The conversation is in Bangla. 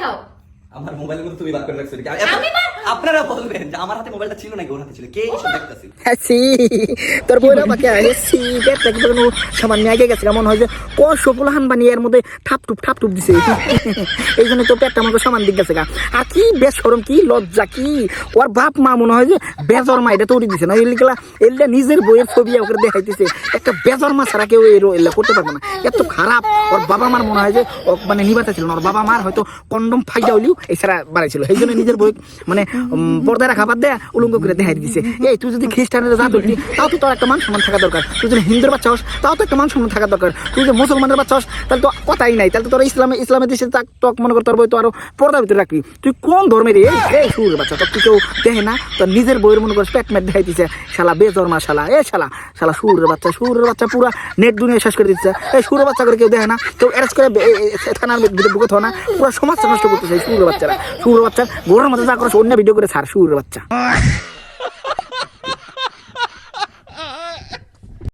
দেখাও। আমার মোবাইলের মধ্যে তুমি বার করে রাখছো আমি বার আপনারা বলবেন যে আমার হাতে মোবাইলটা ছিল নাকি ওর হাতে ছিল? কে এইসব দেখতেছি? হ্যাঁ তোর বইরা বাকি বলব সামান্য আগে গেছে মনে হয় যে ক সফলাহান বানিয়ে এর মধ্যে ঠাপ টুপ ঠাপ টুপ দিছে। এই জন্য তো পেটটা আমাকে সমান দিক গেছে গা। আর কি বেসরম কি লজ্জা কি? ওর বাপ মা মনে হয় যে বেজর মা এটা তৈরি দিছে না এলিগুলা এলিটা নিজের বইয়ের ছবি ওকে দেখাইতেছে। একটা বেজর মা ছাড়া কেউ এর এলা করতে পারবে না। এত খারাপ। ওর বাবা মার মনে হয় যে মানে নিবাতে ছিল না ওর বাবা মার হয়তো কন্ডম ফাইটা হইলেও এছাড়া ছাড়া বাড়াইছিল। এই জন্য নিজের বই মানে পর্দায় রাখা বাদ দেয়া উলঙ্গ করে দেখাই দিছে। এই, তুই যদি খ্রিস্টানের জাত হইতি, তাও তো তোর একটা মান সম্মান থাকা দরকার। তুই যদি হিন্দুর বাচ্চা হস, তাও তো একটা মান সম্মান থাকা দরকার। তুই যদি মুসলমানের বাচ্চা হস, তাহলে তো কথাই নাই। তাহলে তো তোর ইসলামে ইসলামের দেশে তাক মনে কর তোর বই তো আরও পর্দার ভিতরে রাখবি। তুই কোন ধর্মের এই এই সুরের বাচ্চা? তোর তুই কেউ দেখে না, তোর নিজের বইয়ের মনে কর পেট মেট দেখাই দিছে। শালা বেজরমা শালা, এ শালা শালা সুরের বাচ্চা সুরের বাচ্চা পুরা নেট দুনিয়া শেষ করে দিচ্ছে। এই সুরের বাচ্চা করে কেউ দেখে না, কেউ অ্যারেস্ট করে থানার ভিতরে বুকে থো না, পুরো সমাজ নষ্ট করতেছে সুরের বাচ্চারা। সুরের বাচ্চা গোড়ার মধ্যে যা করে অন্য ভিডিও করে ছাড় সুরের বাচ্চা।